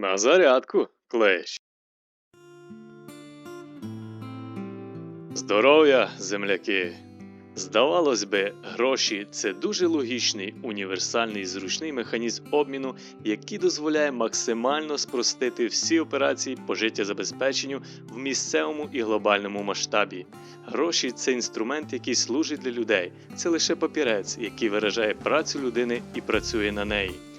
На зарядку, клещ. Здоров'я, земляки! Здавалось би, гроші це дуже логічний, універсальний зручний механізм обміну, який дозволяє максимально спростити всі операції по життєзабезпеченню в місцевому і глобальному масштабі. Гроші це інструмент, який служить для людей. Це лише папірець, який виражає працю людини і працює на неї.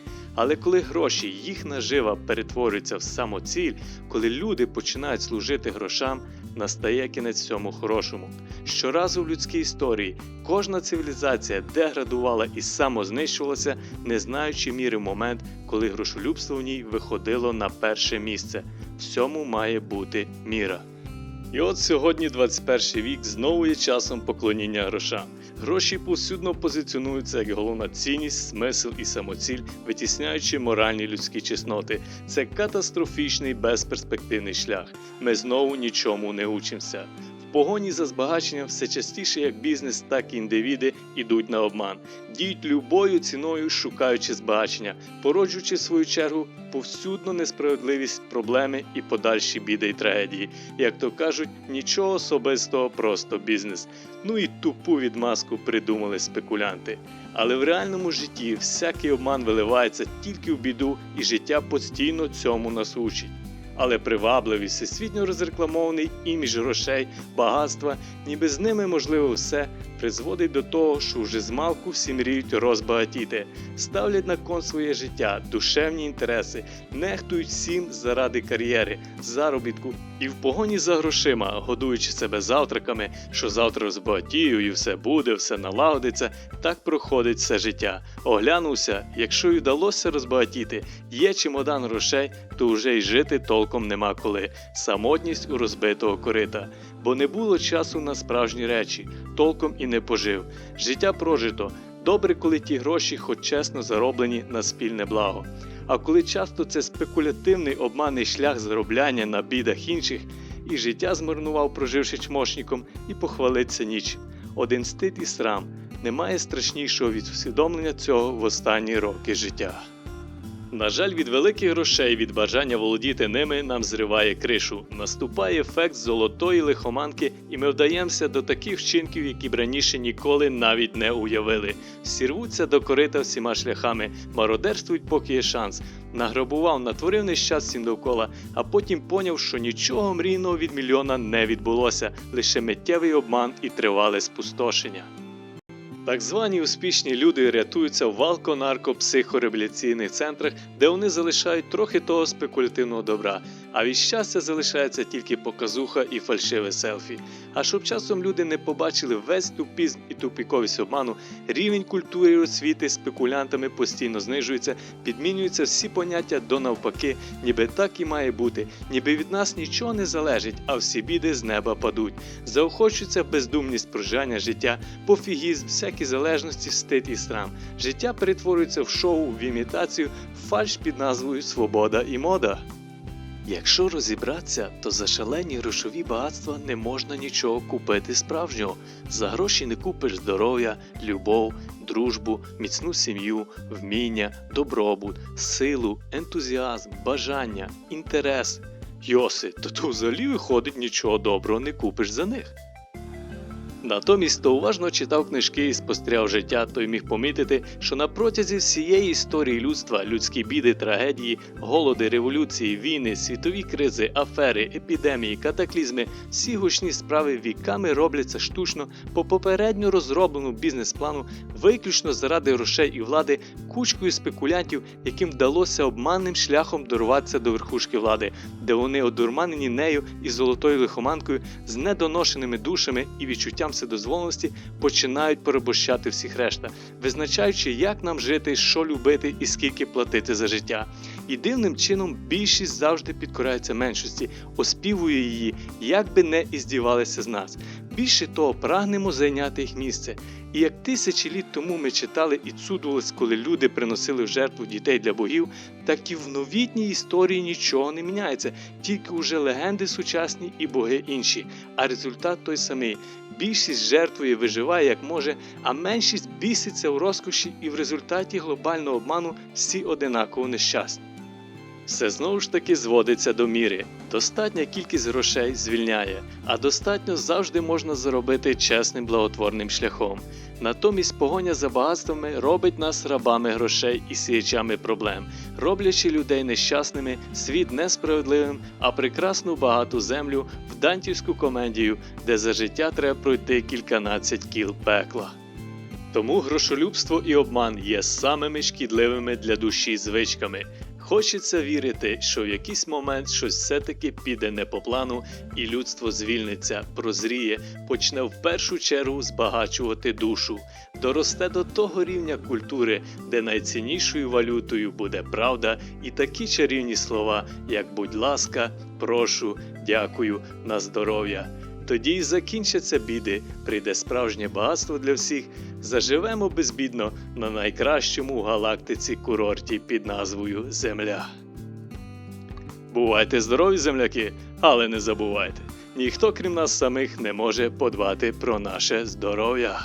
Але коли гроші, їх нажива перетворюються в самоціль, коли люди починають служити грошам, настає кінець всьому хорошому. Щоразу в людській історії кожна цивілізація деградувала і самознищувалася, не знаючи міри в момент, коли грошолюбство в ній виходило на перше місце. Всьому має бути міра. І от сьогодні, 21 вік, знову є часом поклоніння грошам. Гроші повсюдно позиціонуються як головна цінність, смисл і самоціль, витісняючи моральні людські чесноти. Це катастрофічний безперспективний шлях. Ми знову нічому не учимося. Погоні за збагаченням все частіше як бізнес, так і індивіди йдуть на обман, діють любою ціною, шукаючи збагачення, породжуючи в свою чергу повсюдно несправедливість, проблеми і подальші біди й трагедії. Як то кажуть, нічого особистого, просто бізнес. Ну і тупу відмазку придумали спекулянти. Але в реальному житті всякий обман виливається тільки в біду, і життя постійно цьому нас учить. Але привабливий, всесвітньо розрекламований імідж грошей, багатства, ніби з ними можливо все, призводить до того, що вже змалку всі мріють розбагатіти, ставлять на кон своє життя, душевні інтереси, нехтують всім заради кар'єри, заробітку і в погоні за грошима, годуючи себе завтраками, що завтра розбагатію і все буде, все налагодиться, так проходить все життя. Оглянувся, якщо й вдалося розбагатіти, є чемодан грошей, то вже й жити толком нема коли. Самотність у розбитого корита. Бо не було часу на справжні речі, толком і не пожив. Життя прожито. Добре, коли ті гроші, хоч чесно зароблені на спільне благо. А коли часто це спекулятивний обманний шлях заробляння на бідах інших, і життя змарнував, проживши чмошником, і похвалиться ніч. Один стид і срам. Немає страшнішого від усвідомлення цього в останні роки життя. На жаль, від великих грошей, від бажання володіти ними нам зриває кришу. Наступає ефект золотої лихоманки, і ми вдаємося до таких вчинків, які б раніше ніколи навіть не уявили. Сірвуться до корита всіма шляхами, мародерствують, поки є шанс. Награбував, натворив нещастям довкола, а потім поняв, що нічого мрійного від мільйона не відбулося, лише миттєвий обман і тривале спустошення. Так звані успішні люди рятуються в валко-нарко-психореабілітаційних центрах, де вони залишають трохи того спекулятивного добра, а від щастя залишається тільки показуха і фальшиве селфі. А щоб часом люди не побачили весь тупізм і тупіковість обману, рівень культури і освіти спекулянтами постійно знижується, підмінюються всі поняття до навпаки, ніби так і має бути, ніби від нас нічого не залежить, а всі біди з неба падуть. Заохочується бездумність проживання життя, пофігізм, всякі залежності, стид і срам. Життя перетворюється в шоу, в імітацію, фальш під назвою Свобода і мода. Якщо розібратися, то за шалені грошові багатства не можна нічого купити справжнього. За гроші не купиш здоров'я, любов, дружбу, міцну сім'ю, вміння, добробут, силу, ентузіазм, бажання, інтерес. Йоси, то тут взагалі виходить нічого доброго не купиш за них. Натомість, хто уважно читав книжки і спостерігав життя, той міг помітити, що на протязі всієї історії людства людські біди, трагедії, голоди, революції, війни, світові кризи, афери, епідемії, катаклізми, всі гучні справи віками робляться штучно по попередньо розробленому бізнес-плану, виключно заради грошей і влади, кучкою спекулянтів, яким вдалося обманним шляхом дорватися до верхушки влади, де вони одурманені нею і золотою лихоманкою з недоношеними душами і відчуттям вседозволеності починають перебощати всіх решта, визначаючи, як нам жити, що любити і скільки платити за життя. І дивним чином більшість завжди підкорається меншості, оспівує її, як би не іздівалися з нас. Більше того, прагнемо зайняти їх місце. І як тисячі літ тому ми читали і цудувались, коли люди приносили в жертву дітей для богів, так і в новітній історії нічого не міняється, тільки уже легенди сучасні і боги інші. А результат той самий. Більшість жертвує, виживає як може, а меншість біситься в розкоші, і в результаті глобального обману всі одинаково нещасні. Все знову ж таки зводиться до міри. Достатня кількість грошей звільняє, а достатньо завжди можна заробити чесним благотворним шляхом. Натомість погоня за багатствами робить нас рабами грошей і сіячами проблем, роблячи людей нещасними, світ несправедливим, а прекрасну багату землю в дантівську комедію, де за життя треба пройти кільканадцять кіл пекла. Тому грошолюбство і обман є самими шкідливими для душі звичками. Хочеться вірити, що в якийсь момент щось все-таки піде не по плану, і людство звільниться, прозріє, почне в першу чергу збагачувати душу, доросте до того рівня культури, де найціннішою валютою буде правда і такі чарівні слова, як будь ласка, прошу, дякую, на здоров'я. Тоді й закінчаться біди, прийде справжнє багатство для всіх. Заживемо безбідно на найкращому в галактиці курорті під назвою Земля. Бувайте здорові, земляки, але не забувайте, ніхто крім нас самих не може подбати про наше здоров'я.